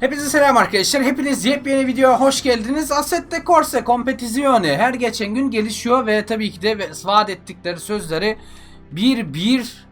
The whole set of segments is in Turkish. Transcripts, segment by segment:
Hepinize selam arkadaşlar. Hepiniz yepyeni videoya hoş geldiniz. Assetto Corsa Competizione her geçen gün gelişiyor ve tabii ki de vaat ettikleri sözleri bir bir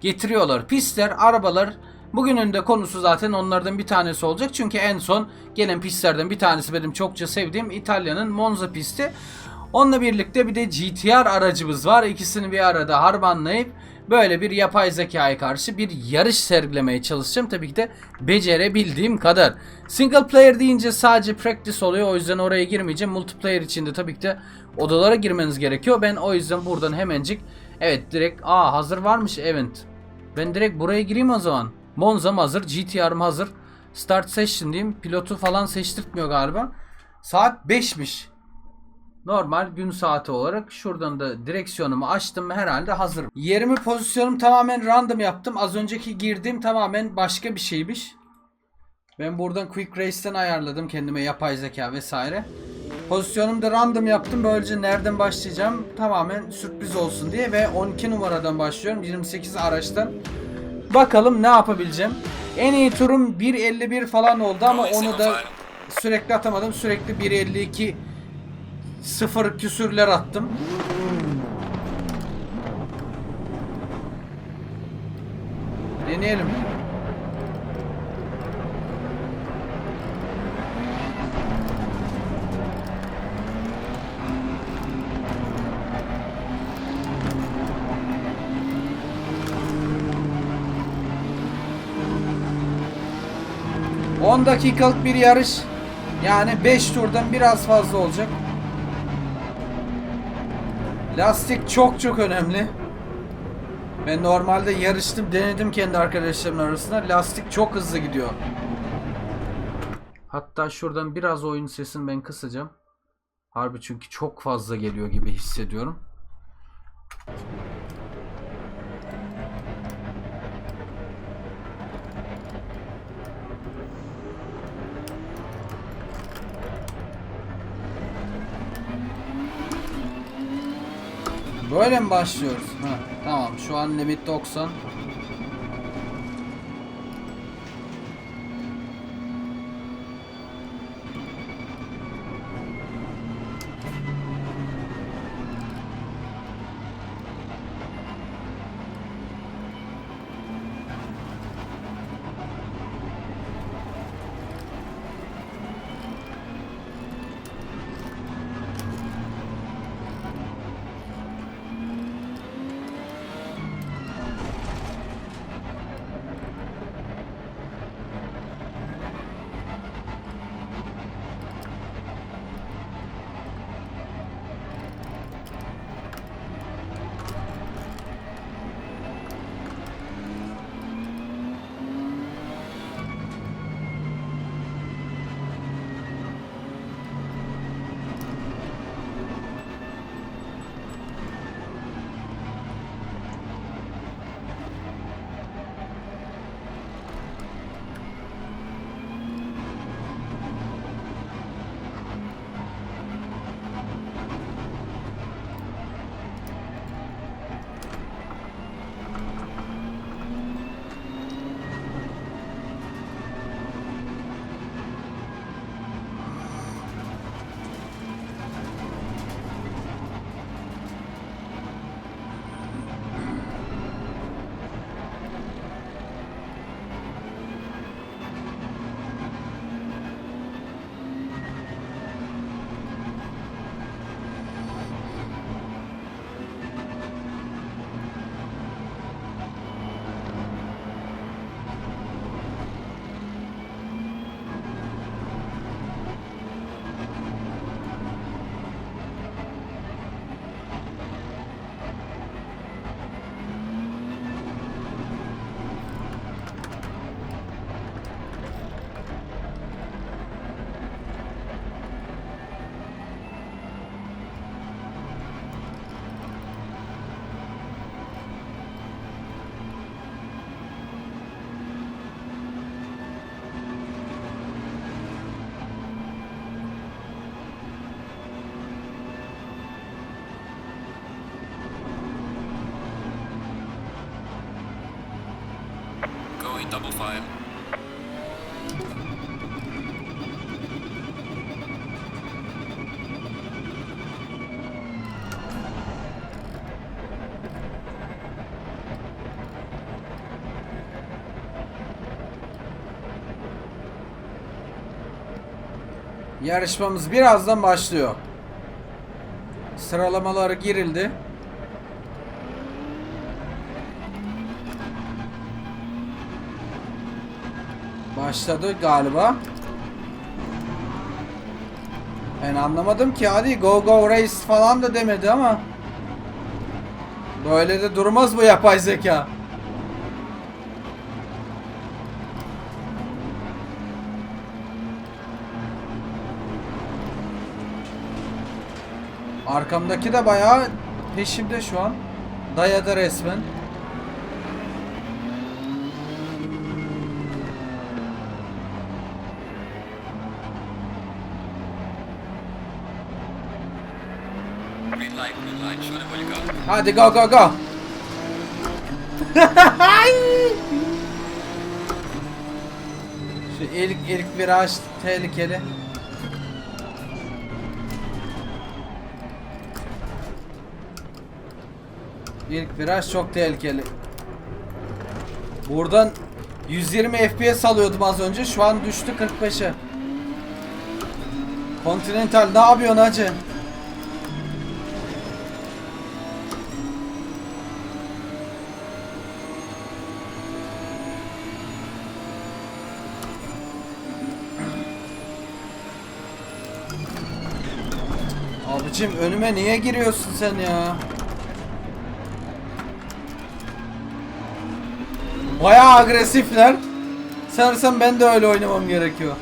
getiriyorlar. Pistler, arabalar bugünün de konusu zaten onlardan bir tanesi olacak. Çünkü en son gelen pistlerden bir tanesi benim çokça sevdiğim İtalya'nın Monza pisti. Onunla birlikte bir de GTR aracımız var. İkisini bir arada harmanlayıp böyle bir yapay zekaya karşı bir yarış sergilemeye çalışacağım. Tabii ki de becerebildiğim kadar. Single player deyince sadece practice oluyor. O yüzden oraya girmeyeceğim. Multiplayer için de tabii ki de odalara girmeniz gerekiyor. Ben o yüzden buradan hemencik evet direkt aa hazır varmış event. Ben direkt buraya gireyim o zaman. Monza'm hazır, GTR'm hazır. Start session diyeyim. Pilotu falan seçtirtmiyor galiba. Saat 5'miş. Normal gün saati olarak şuradan da direksiyonumu açtım herhalde hazır. Yerimi pozisyonum tamamen random yaptım. Az önceki girdiğim tamamen başka bir şeymiş. Ben buradan Quick Race'ten ayarladım kendime yapay zeka vesaire. Pozisyonumu da random yaptım. Böylece nereden başlayacağım tamamen sürpriz olsun diye ve 12 numaradan başlıyorum. 28 araçtan. Bakalım ne yapabileceğim. En iyi turum 1.51 falan oldu ama onu da sürekli atamadım. Sürekli 1.52 sıfır küsürler attım. Deneyelim. ...10 dakikalık bir yarış... ...yani 5 turdan biraz fazla olacak. Lastik çok çok önemli. Ben normalde yarıştım, denedim kendi arkadaşlarımın arasında. Lastik çok hızlı gidiyor. Hatta şuradan biraz oyun sesini ben kısacağım. Harbi çünkü çok fazla geliyor gibi hissediyorum. Böyle mi başlıyoruz? Ha, tamam şu an limit 90. Double fire. Yarışmamız birazdan başlıyor. Sıralamaları girildi. Başladı galiba. Ben anlamadım ki hadi go go race falan da demedi ama Böyle de durmaz bu yapay zeka. Arkamdaki de bayağı peşimde şu an. Dayadı resmen. Hadi go go go. Şu ilk ilk viraj tehlikeli. İlk viraj çok tehlikeli. Buradan 120 FPS alıyordum az önce. Şu an düştü 45'e. Continental ne yapıyorsun hacı? Abicim önüme niye giriyorsun sen ya? Bayağı agresifler. Sanırsam ben de öyle oynamam gerekiyor.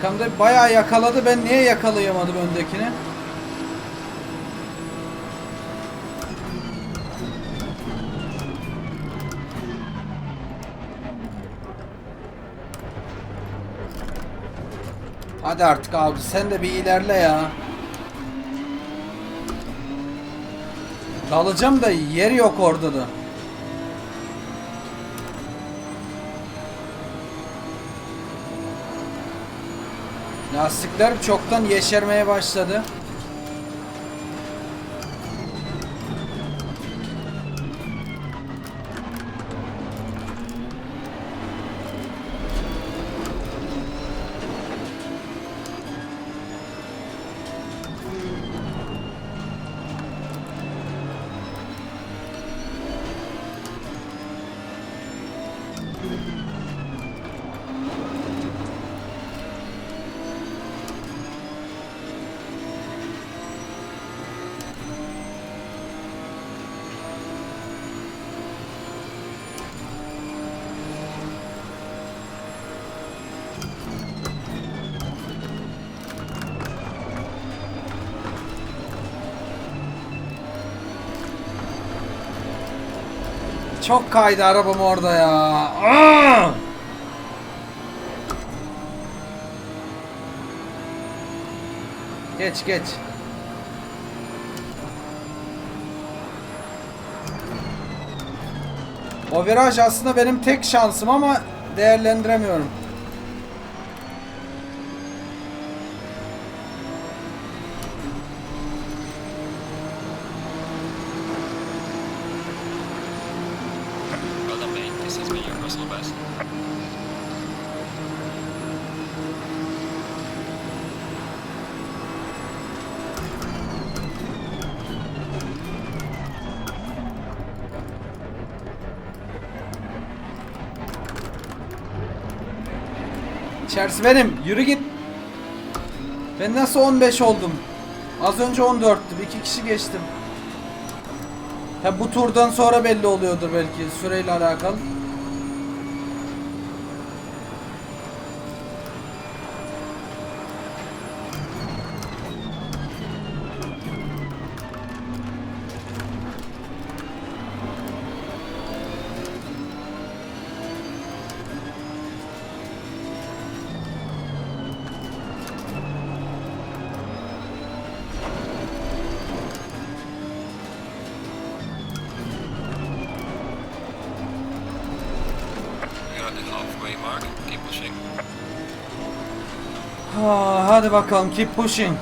Arkamda bayağı yakaladı. Ben niye yakalayamadım öndekini? Hadi artık abi sen de bir ilerle ya. Dalacağım da yer yok orada da. Lastikler çoktan yeşermeye başladı. Çok kaydı arabam orada ya. Aa! Geç geç. O viraj aslında benim tek şansım ama değerlendiremiyorum. İçerisi benim. Yürü git. Ben nasıl 15 oldum? Az önce 14'tüm. İki kişi geçtim. Ha bu turdan sonra belli oluyordur belki süreyle alakalı. Mark. Keep pushing. Ha, hadi bakalım keep pushing.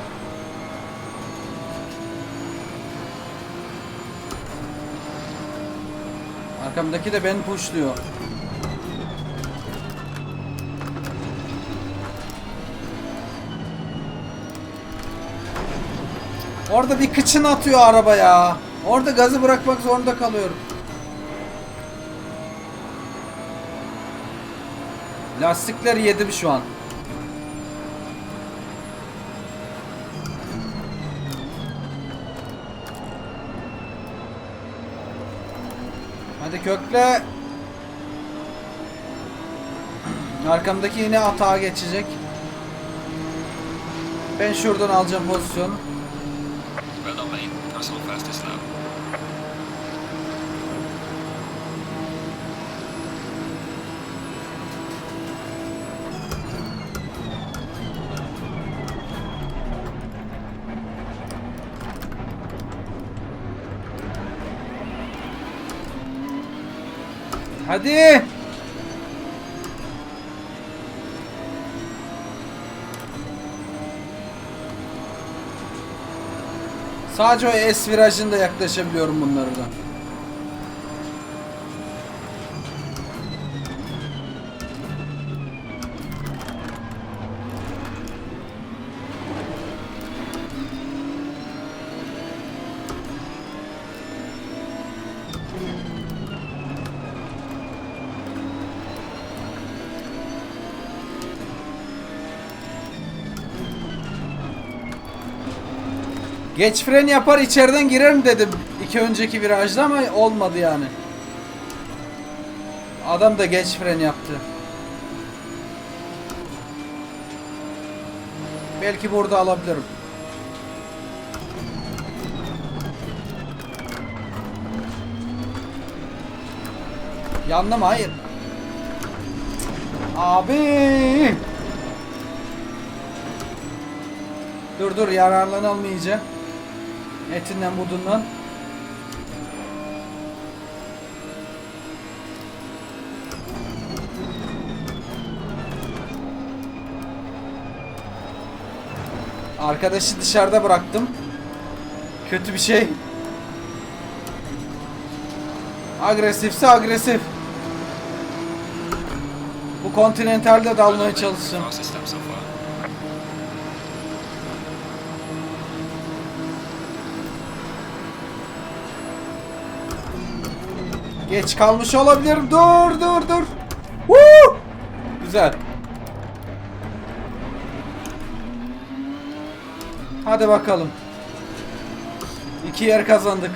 Arkamdaki de beni pushluyor. Orada bir kıçın atıyor araba ya. Orada gazı bırakmak zorunda kalıyorum. Lastikler yedim şu an. Hadi kökle. Arkamdaki yine atağa geçecek. Ben şuradan alacağım pozisyonu. Done, mate. Personal fastest now. Hadi. Sadece o S virajında yaklaşabiliyorum bunlara Geç fren yapar içeriden girerim dedim iki önceki virajda ama olmadı yani. Adam da geç fren yaptı. Belki burada alabilirim. Yandım hayır. Abi. Dur dur yararlanalım. Etinden budundan. Arkadaşı dışarıda bıraktım. Kötü bir şey. Agresifse agresif. Bu kontinentalde de almaya çalışacağım. Fastest step so far. Geç kalmış olabilirim. Dur dur dur. Woo! Güzel. Hadi bakalım. İki yer kazandık.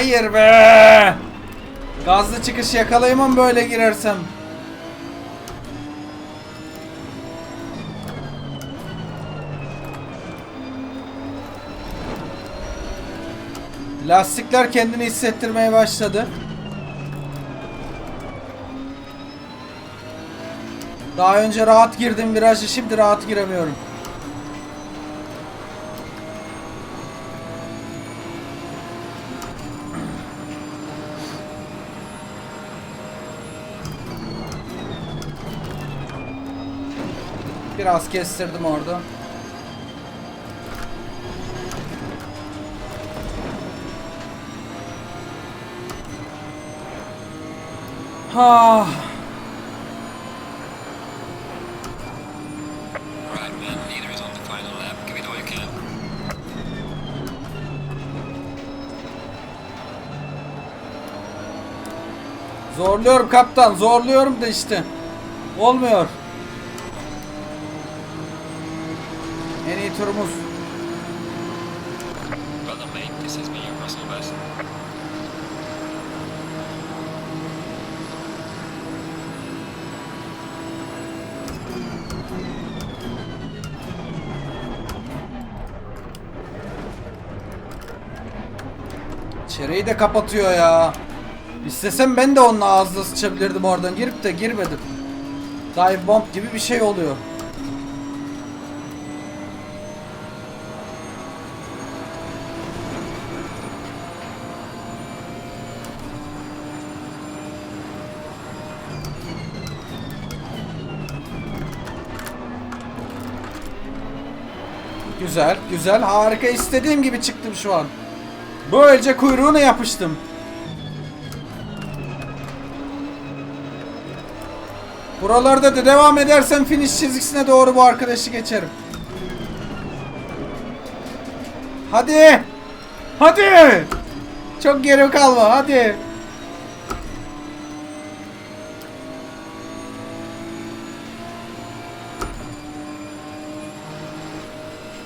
Hayır be! Gazlı çıkış yakalayamam böyle girersem. Lastikler kendini hissettirmeye başladı. Daha önce rahat girdim virajı şimdi rahat giremiyorum. Biraz kestirdim orada. Ha. Zorluyorum kaptan, zorluyorum da işte. Olmuyor. West. İçeriği de kapatıyor ya. İstesem ben de onun ağzına sıçabilirdim oradan girip de girmedim. Dive bomb gibi bir şey oluyor. Güzel, güzel, harika. istediğim gibi çıktım şu an. Böylece kuyruğuna yapıştım. Buralarda da devam edersem finish çizgisine doğru bu arkadaşı geçerim. Hadi. Hadi. Çok geri kalma hadi.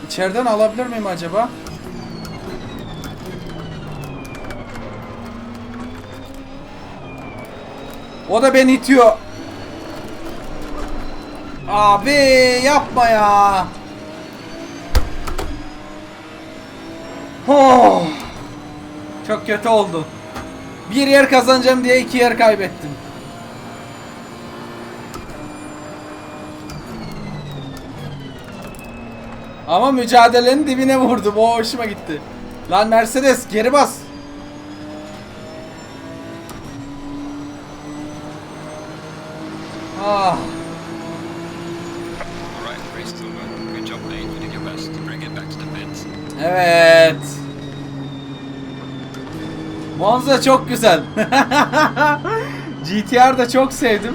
İçeriden alabilir miyim acaba? O da beni itiyor. Abi yapma ya. Oh. Çok kötü oldu. Bir yer kazanacağım diye iki yer kaybettim. Ama mücadelenin dibine vurdum. O hoşuma gitti. Lan Mercedes geri bas. Ah. Evet. Monza çok güzel. GTR da çok sevdim.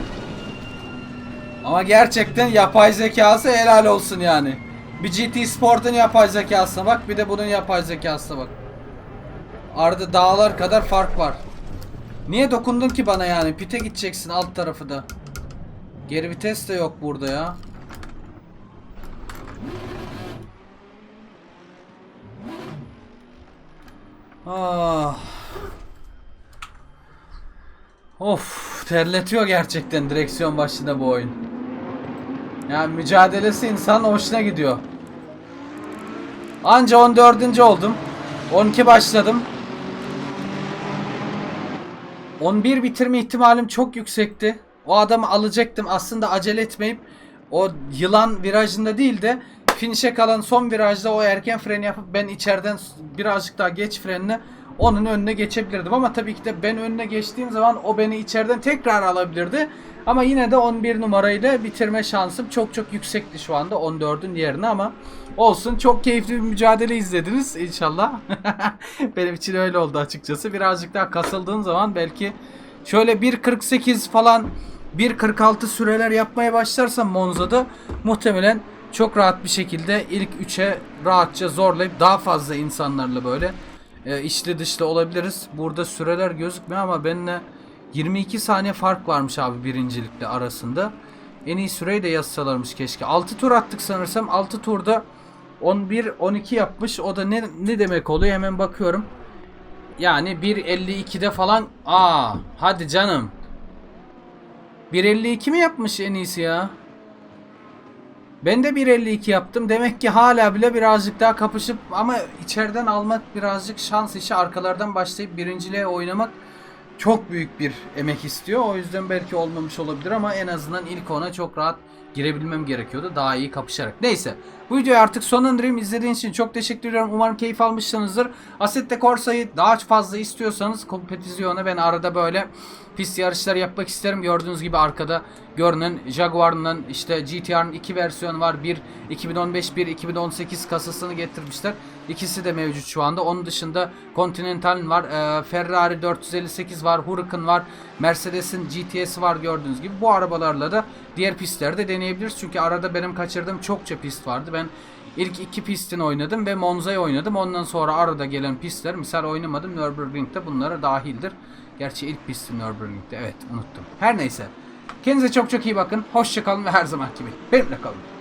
Ama gerçekten yapay zekası helal olsun yani. Bir GT Sport'un yapay zekasına bak bir de bunun yapay zekasına bak. Arada dağlar kadar fark var. Niye dokundun ki bana yani? Pite gideceksin alt tarafı da. Geri vites de yok burada ya. Ah. Of terletiyor gerçekten direksiyon başında bu oyun. Yani mücadelesi insan hoşuna gidiyor. Anca 14. oldum. 12 başladım. 11 bitirme ihtimalim çok yüksekti. O adamı alacaktım. Aslında acele etmeyip o yılan virajında değil de finish'e kalan son virajda o erken freni yapıp ben içeriden birazcık daha geç frenle onun önüne geçebilirdim ama tabii ki de ben önüne geçtiğim zaman o beni içeriden tekrar alabilirdi. Ama yine de 11 numarayla bitirme şansım çok çok yüksekti şu anda 14'ün yerine ama olsun çok keyifli bir mücadele izlediniz inşallah. Benim için öyle oldu açıkçası. Birazcık daha kasıldığın zaman belki şöyle 1.48 falan 1.46 süreler yapmaya başlarsam Monza'da muhtemelen çok rahat bir şekilde ilk 3'e rahatça zorlayıp daha fazla insanlarla böyle e, içli dışlı olabiliriz. Burada süreler gözükmüyor ama benimle 22 saniye fark varmış abi birincilikle arasında. En iyi süreyi de yazsalarmış keşke. 6 tur attık sanırsam. 6 turda 11 12 yapmış. O da ne ne demek oluyor? Hemen bakıyorum. Yani 1.52'de falan. Aa, hadi canım. 1.52 mi yapmış en iyisi ya? Ben de 1.52 yaptım. Demek ki hala bile birazcık daha kapışıp ama içeriden almak birazcık şans işi. Arkalardan başlayıp birinciliğe oynamak çok büyük bir emek istiyor. O yüzden belki olmamış olabilir ama en azından ilk ona çok rahat girebilmem gerekiyordu. Daha iyi kapışarak. Neyse. Bu videoyu artık sonlandırayım. İzlediğiniz için çok teşekkür ediyorum. Umarım keyif almışsınızdır. Assetto Corsa'yı daha fazla istiyorsanız kompetisyona ben arada böyle pist yarışları yapmak isterim. Gördüğünüz gibi arkada görünen Jaguar'ın işte GTR'ın iki versiyonu var. Bir 2015 bir 2018 kasasını getirmişler. İkisi de mevcut şu anda. Onun dışında Continental var. e, Ferrari 458 var. Huracan var. Mercedes'in GTS'i var gördüğünüz gibi. Bu arabalarla da diğer pistlerde deneyebiliriz. Çünkü arada benim kaçırdığım çokça pist vardı. Ben ilk iki pistin oynadım ve Monza'yı oynadım. Ondan sonra arada gelen pistler misal oynamadım. Nürburgring'de bunlara dahildir. Gerçi ilk pisti Nürburgring'de. Evet unuttum. Her neyse. Kendinize çok çok iyi bakın. Hoşça kalın ve her zaman gibi benimle kalın.